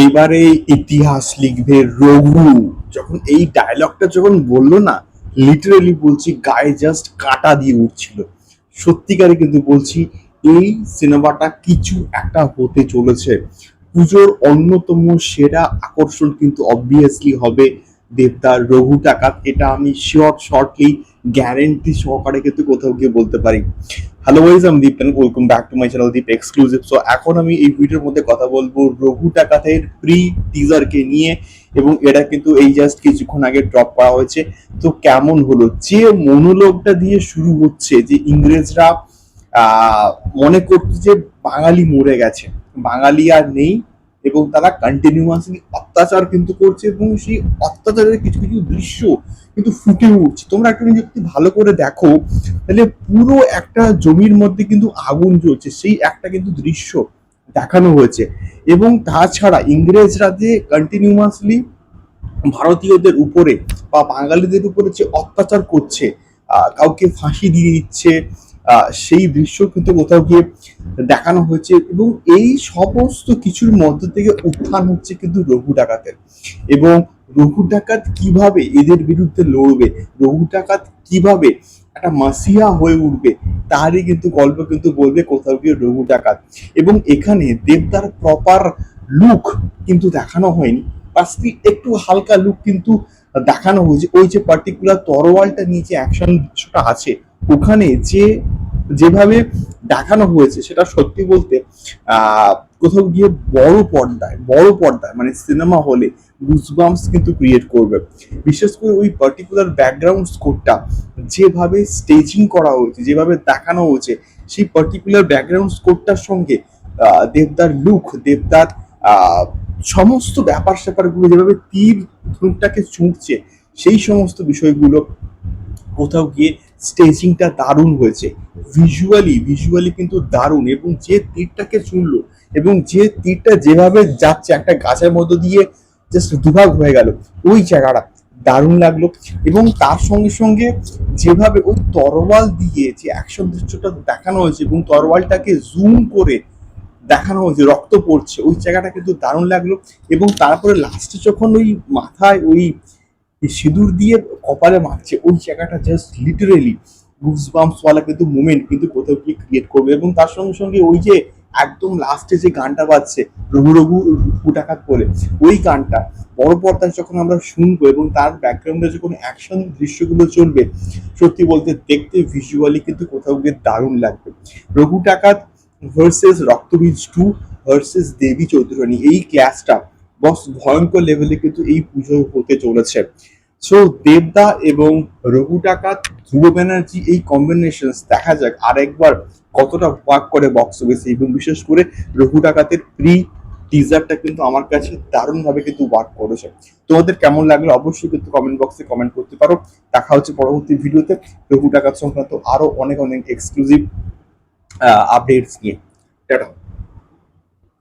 এইবারে ইতিহাস লিখবে রঘু। যখন এই ডায়লগটা যখন বলল না লিটারালি বলছি, গায়ে জাস্ট কাটা দিয়ে উঠছিল। সত্যিকারে কিন্তু বলছি, এই সিনেমাটা কিছু একটা হতে চলেছে। পুজোর অন্যতম সেরা আকর্ষণ কিন্তু অবভিয়াসলি হবে দেবদার রঘু টাকাত এটা আমি শিওর শর্টলি গ্যারেন্টি সহকারে কিন্তু কোথাও গিয়ে বলতে পারি। হ্যালো ওয়াইজ আমি Deep welcome back to my channel Deep exclusive so এখন আমি এই ভিডিওর মধ্যে কথা বলব রঘু টাকাতের প্রি টিজারকে নিয়ে এবং এটা কিন্তু এই জাস্ট কিছুক্ষণ আগে ড্রপ করা হয়েছে। তো, কেমন হলো? যে মনোলগটা দিয়ে শুরু হচ্ছে, যে ইংরেজরা মনে করতো যে বাঙালি মরে গেছে। বাঙালি আর নেই এবং তারা কন্টিনিউয়াসলি অত্যাচার কিন্তু করছে এবং সেই অত্যাচারের কিছু কিছু দৃশ্য কিন্তু ফুটে উঠছে। তোমরা একটা যদি ভালো করে দেখো, তাহলে পুরো একটা জমির মধ্যে কিন্তু আগুন জ্বলছে, সেই একটা কিন্তু দৃশ্য দেখানো হয়েছে। এবং তাছাড়া ইংরেজরা যে কন্টিনিউয়াসলি ভারতীয়দের উপরে বা বাঙালিদের উপরে যে অত্যাচার করছে কাউকে ফাঁসি দিয়ে দিচ্ছে সেই দৃশ্য কিন্তু কোথাও গিয়ে দেখানো হয়েছে এবং এই সমস্ত কিছুর মধ্যে থেকে উত্থান হচ্ছে কিন্তু রঘু ডাকাতের। এবং রঘু ডাকাত কীভাবে এদের বিরুদ্ধে লড়বে? রঘু ডাকাত কীভাবে একটা মাসিয়া হয়ে উঠবে? তারই কিন্তু গল্প কিন্তু বলবে কোথাও গিয়ে রঘু ডাকাত। এবং এখানে দেবদার প্রপার লুক কিন্তু দেখানো হয়নি। একটু হালকা লুক কিন্তু দেখানো হয়েছে। ওই যে পার্টিকুলার তরোয়ালটা নিয়ে যে অ্যাকশন দৃশ্যটা আছে। ওখানে যে, যেভাবে দেখানো হয়েছে সেটা সত্যি বলতে কোথাও গিয়ে বড় পর্দায় বড় পর্দায় মানে সিনেমা হলে গুজবাম্পস কিন্তু ক্রিয়েট করবে। বিশেষ করে ওই পার্টিকুলার ব্যাকগ্রাউন্ড স্কোরটা যেভাবে স্টেজিং করা হয়েছে, যেভাবে দেখানো হয়েছে, সেই পার্টিকুলার ব্যাকগ্রাউন্ড স্কোরটার সঙ্গে দেবদার লুক দেবদার সমস্ত ব্যাপার স্যাপারগুলো যেভাবে তীর ধনুকটাকে ছুঁটছে সেই সমস্ত বিষয়গুলো কোথাও গিয়ে স্টেজিংটা দারুণ হয়েছে। ভিজুয়ালি ভিজুয়ালি কিন্তু দারুণ এবং যে তীরটাকে চুনলো এবং যে তীরটা যেভাবে যাচ্ছে একটা গাছের মধ্য দিয়ে জাস্ট দুভাগ হয়ে গেল, ওই জায়গাটা দারুণ লাগল এবং তার সঙ্গে সঙ্গে যেভাবে ওই তরোয়াল দিয়ে যে অ্যাকশন দৃশ্যটা দেখানো হয়েছে এবং তরোয়ালটাকে জুম করে দেখানো হয়েছে, রক্ত পড়ছে, ওই জায়গাটা কিন্তু দারুণ লাগল এবং তারপরে লাস্টে যখন ওই মাথায় ওই সিঁদুর দিয়ে কপালে মারছে ওই জায়গাটা জাস্ট লিটারেলি গুজবাম্পস ওয়ালা কিন্তু মুমেন্ট কিন্তু কোথাও গিয়ে ক্রিয়েট করবে এবং তার সঙ্গে সঙ্গে ওই যে একদম লাস্টে যে গানটা বাজছে, রঘু রঘু ফুটাকাত বলে, ওই গানটা বড় পর্দায় যখন আমরা শুনব এবং তার ব্যাকগ্রাউন্ডে যখন অ্যাকশন দৃশ্যগুলো চলবে, সত্যি বলতে দেখতে ভিজুয়ালি কিন্তু কোথাও গিয়ে দারুণ লাগবে। Raghu Dakat versus Raktabeej two versus Debi Chowdhurani, এই ক্লাসটা বস ভয়ঙ্কর লেভেলে কিন্তু এই পুজো হতে চলেছে। সো দেবদা এবং রঘু টাকাত ধ্রুব ব্যানার্জি এই কম্বিনেশন দেখা যাক আরেকবার কতটা ওয়ার্ক করে বক্স অফিসে এবং বিশেষ করে রঘু ডাকাতের প্রি টিজারটা কিন্তু আমার কাছে দারুণভাবে কিন্তু ওয়ার্ক করেছে। তোমাদের কেমন লাগল অবশ্যই কিন্তু কমেন্ট বক্সে কমেন্ট করতে পারো। দেখা হচ্ছে পরবর্তী ভিডিওতে। রঘু ডাকাত সংক্রান্ত আরও অনেক অনেক এক্সক্লুসিভ আপডেটস নিয়ে। টাটা।